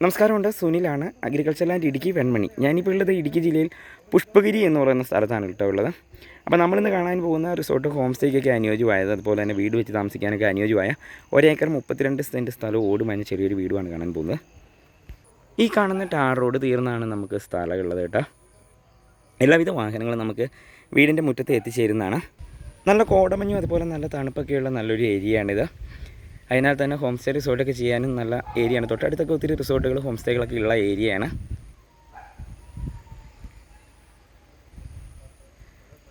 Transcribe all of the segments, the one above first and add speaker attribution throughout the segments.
Speaker 1: നമസ്കാരമുണ്ട്. സുനിലാണ് agriculture land Idukki Venmani. ഞാനിപ്പോൾ ഉള്ളത് ഇടുക്കി ജില്ലയിൽ പുഷ്പഗിരി എന്ന് പറയുന്ന സ്ഥലത്താണ് കേട്ടോ ഉള്ളത്. അപ്പോൾ നമ്മളിന്ന് കാണാൻ പോകുന്ന റിസോർട്ട് ഹോം സ്റ്റേക്കൊക്കെ അനുയോജ്യമായത് അതുപോലെ തന്നെ വീട് വെച്ച് താമസിക്കാനൊക്കെ അനുയോജ്യമായ ഒരേക്കർ മുപ്പത്തിരണ്ട് സെന്റ് സ്ഥലവും ഓടുമഞ്ഞ ചെറിയൊരു വീടുമാണ് കാണാൻ പോകുന്നത്. ഈ കാണുന്ന ടാർ റോഡ് തീർന്നാണ് നമുക്ക് സ്ഥലമുള്ളത് കേട്ടോ. എല്ലാവിധ വാഹനങ്ങളും നമുക്ക് വീടിന്റെ മുറ്റത്ത് എത്തിച്ചേരുന്നതാണ്. നല്ല കോടമഞ്ഞും അതുപോലെ നല്ല തണുപ്പൊക്കെയുള്ള നല്ലൊരു ഏരിയയാണിത്. അതിനാൽ തന്നെ ഹോം സ്റ്റേ റിസോർട്ടൊക്കെ ചെയ്യാനും നല്ല ഏരിയയാണ് തൊട്ടടുത്തൊക്കെ ഒത്തിരി റിസോർട്ടുകൾ ഹോം സ്റ്റേകളൊക്കെ ഉള്ള ഏരിയയാണ്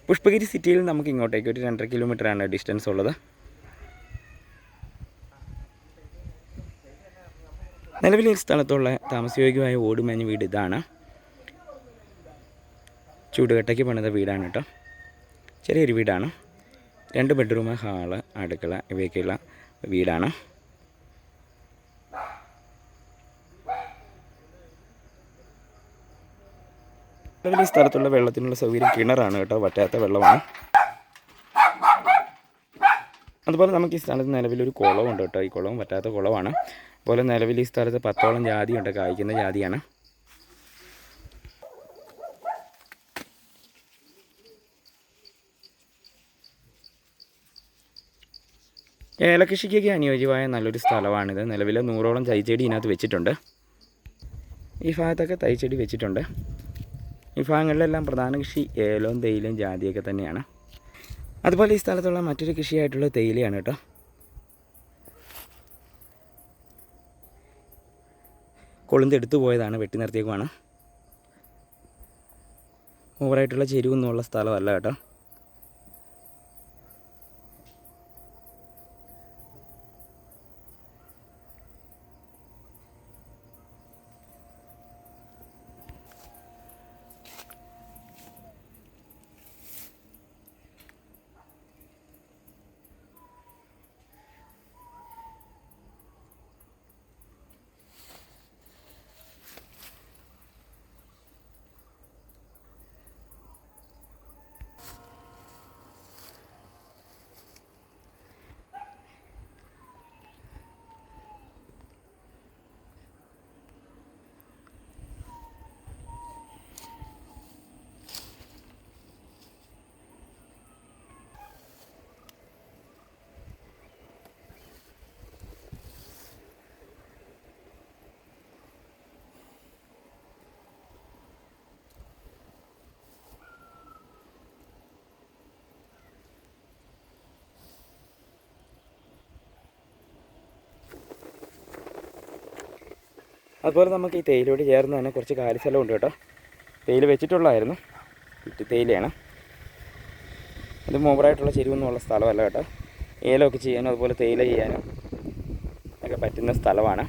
Speaker 1: പുഷ്പഗിരി സിറ്റിയിൽ നമുക്ക് ഇങ്ങോട്ടേക്ക് ഒരു രണ്ടര കിലോമീറ്ററാണ് ഡിസ്റ്റൻസ് ഉള്ളത്. നിലവിൽ ഈ സ്ഥലത്തുള്ള താമസയോഗ്യമായ ഓടുമേഞ്ഞ വീട് ഇതാണ്. ചൂടുകട്ടയ്ക്ക് പണിത വീടാണ് കേട്ടോ ചെറിയൊരു വീടാണ്. രണ്ട് ബെഡ്റൂം ഹാൾ അടുക്കള ഇവയൊക്കെയുള്ള വീടാണ്. ഈ സ്ഥലത്തുള്ള വെള്ളത്തിനുള്ള സൗകര്യം കിണറാണ് കേട്ടോ വറ്റാത്ത വെള്ളമാണ്. അതുപോലെ നമുക്ക് ഈ സ്ഥലത്ത് നിലവിലൊരു കുളമുണ്ട് കേട്ടോ ഈ കുളവും വറ്റാത്ത കുളമാണ് അതുപോലെ നിലവിൽ ഈ സ്ഥലത്ത് പത്തോളം ജാതിയുണ്ട് കായ്ക്കുന്ന ജാതിയാണ്. ഏലകൃഷിക്കൊക്കെ അനുയോജ്യമായ നല്ലൊരു സ്ഥലമാണിത്. നിലവിൽ നൂറോളം തൈച്ചെടി ഇതിനകത്ത് വെച്ചിട്ടുണ്ട്. ഈ ഭാഗത്തൊക്കെ തൈച്ചെടി വെച്ചിട്ടുണ്ട്. ഈ ഭാഗങ്ങളിലെല്ലാം പ്രധാന കൃഷി ഏലവും തേയിലയും ജാതിയൊക്കെ തന്നെയാണ്. അതുപോലെ ഈ സ്ഥലത്തുള്ള മറ്റൊരു കൃഷിയായിട്ടുള്ള തേയിലയാണ് കേട്ടോ. കൊളുന്തെടുത്തു പോയതാണ് വെട്ടി നിർത്തിയേക്കുമാണ് ഓവറായിട്ടുള്ള ചെരുവൊന്നുമുള്ള സ്ഥലമല്ല കേട്ടോ. അതുപോലെ നമുക്ക് ഈ തേയിലോട് ചേർന്ന് തന്നെ കുറച്ച് കാലി സ്ഥലമുണ്ട് കേട്ടോ. തേയില വെച്ചിട്ടുള്ളതായിരുന്നു. ഇട്ട് തേയിലയാണ്. അത് മോവറായിട്ടുള്ള ചെരുവെന്നുള്ള സ്ഥലമല്ല കേട്ടോ. ഏലമൊക്കെ ചെയ്യാനും അതുപോലെ തേയില ചെയ്യാനും ഒക്കെ പറ്റുന്ന സ്ഥലമാണ്.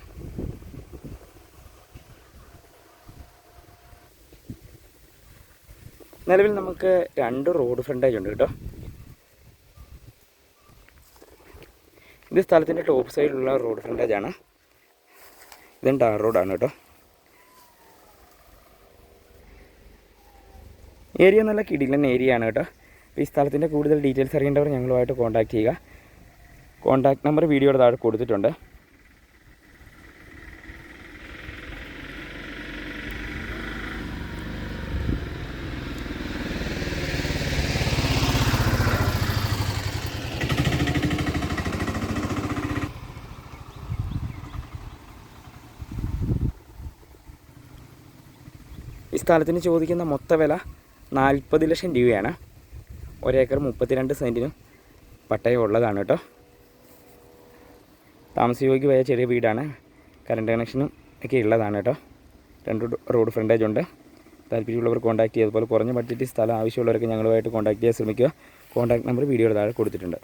Speaker 1: നിലവിൽ നമുക്ക് രണ്ട് റോഡ് ഫ്രണ്ടേജ് ഉണ്ട് കേട്ടോ. ഇത് സ്ഥലത്തിന്റെ ടോപ്പ് സൈഡിലുള്ള റോഡ് ഫ്രണ്ടേജ് ആണ് ഇതും ടാർ റോഡാണ് കേട്ടോ. ഏരിയ നല്ല കിടിലൻ ഏരിയ ആണ് കേട്ടോ. അപ്പോൾ ഈ സ്ഥലത്തിന്റെ കൂടുതൽ ഡീറ്റെയിൽസ് അറിയേണ്ടവർ ഞങ്ങളുമായിട്ട് കോൺടാക്ട് ചെയ്യുക. കോൺടാക്ട് നമ്പർ വീഡിയോയുടെ താഴെ കൊടുത്തിട്ടുണ്ട്. ഈ സ്ഥലത്തിന് ചോദിക്കുന്ന മൊത്ത വില നാൽപ്പത് ലക്ഷം രൂപയാണ്. ഒരേക്കർ മുപ്പത്തിരണ്ട് സെന്റിനും പട്ടയം ഉള്ളതാണ് കേട്ടോ. താമസയോഗ്യമായ ചെറിയ വീടാണ്. കറണ്ട് കണക്ഷനും ഒക്കെ ഉള്ളതാണ് കേട്ടോ. രണ്ട് റോഡ് ഫ്രണ്ടേജ് ഉണ്ട്. താല്പര്യമുള്ളവർ കോൺടാക്ട് അതുപോലെ കുറഞ്ഞ ബഡ്ജറ്റ് സ്ഥലം ആവശ്യമുള്ളവരൊക്കെ ഞങ്ങളുമായിട്ട് കോൺടാക്ട് ചെയ്യാൻ ശ്രമിക്കുക. കോൺടാക്ട് നമ്പർ വീഡിയോയുടെ താഴെ കൊടുത്തിട്ടുണ്ട്.